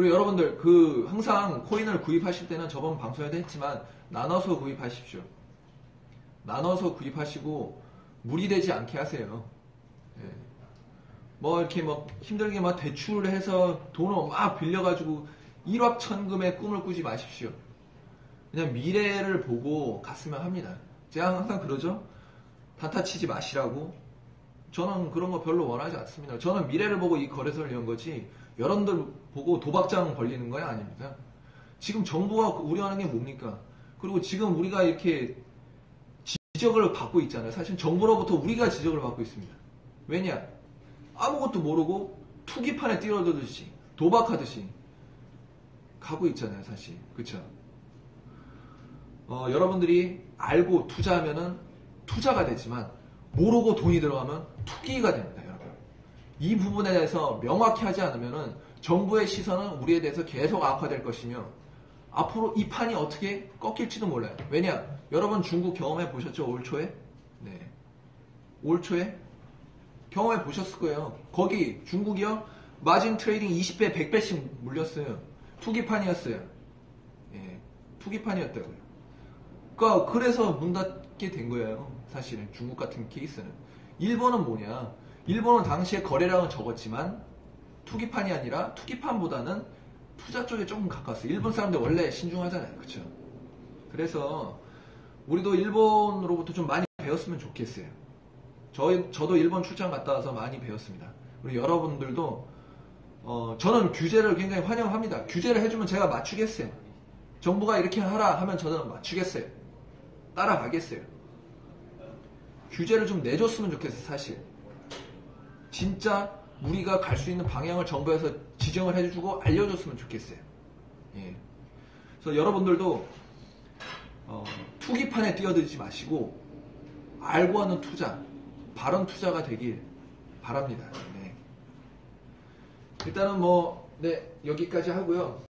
그리고 여러분들 그 항상 코인을 구입하실 때는 저번 방송에도 했지만 나눠서 구입하십시오. 나눠서 구입하시고 무리되지 않게 하세요. 예. 뭐 이렇게 뭐 힘들게 막 대출을 해서 돈을 막 빌려가지고 일확천금의 꿈을 꾸지 마십시오. 그냥 미래를 보고 갔으면 합니다. 제가 항상 그러죠. 단타 치지 마시라고. 저는 그런 거 별로 원하지 않습니다. 저는 미래를 보고 이 거래소를 연 거지 여러분들 보고 도박장 벌리는 거야 아닙니다. 지금 정부가 우려하는 게 뭡니까? 그리고 지금 우리가 이렇게 지적을 받고 있잖아요. 사실 정부로부터 우리가 지적을 받고 있습니다. 왜냐? 아무것도 모르고 투기판에 뛰어들듯이 도박하듯이 가고 있잖아요, 사실. 그쵸? 어, 여러분들이 알고 투자하면은 투자가 되지만 모르고 돈이 들어가면 투기가 됩니다, 여러분. 이 부분에 대해서 명확히 하지 않으면은 정부의 시선은 우리에 대해서 계속 악화될 것이며 앞으로 이 판이 어떻게 꺾일지도 몰라요. 왜냐? 여러분 중국 경험해 보셨죠? 올 초에? 네. 올 초에? 경험해 보셨을 거예요. 거기 중국이요? 마진 트레이딩 20배, 100배씩 물렸어요. 투기판이었어요. 예. 투기판이었다고요. 그러니까 그래서 문 닫 게 된 거예요. 사실은 중국 같은 케이스는. 일본은 뭐냐? 일본은 당시에 거래량은 적었지만 투기판이 아니라 투기판보다는 투자 쪽에 조금 가까웠어요. 일본 사람들 원래 신중하잖아요. 그쵸? 그래서 우리도 일본으로부터 좀 많이 배웠으면 좋겠어요. 저, 저도 일본 출장 갔다 와서 많이 배웠습니다. 그리고 여러분들도 어, 저는 규제를 굉장히 환영합니다. 규제를 해주면 제가 맞추겠어요. 정부가 이렇게 하라 하면 저는 맞추겠어요. 따라가겠어요. 규제를 좀 내줬으면 좋겠어요, 사실. 진짜 우리가 갈 수 있는 방향을 정부에서 지정을 해주고 알려줬으면 좋겠어요. 예. 그래서 여러분들도 어, 투기판에 뛰어들지 마시고 알고 하는 투자, 바른 투자가 되길 바랍니다. 네. 일단은 뭐 네, 여기까지 하고요.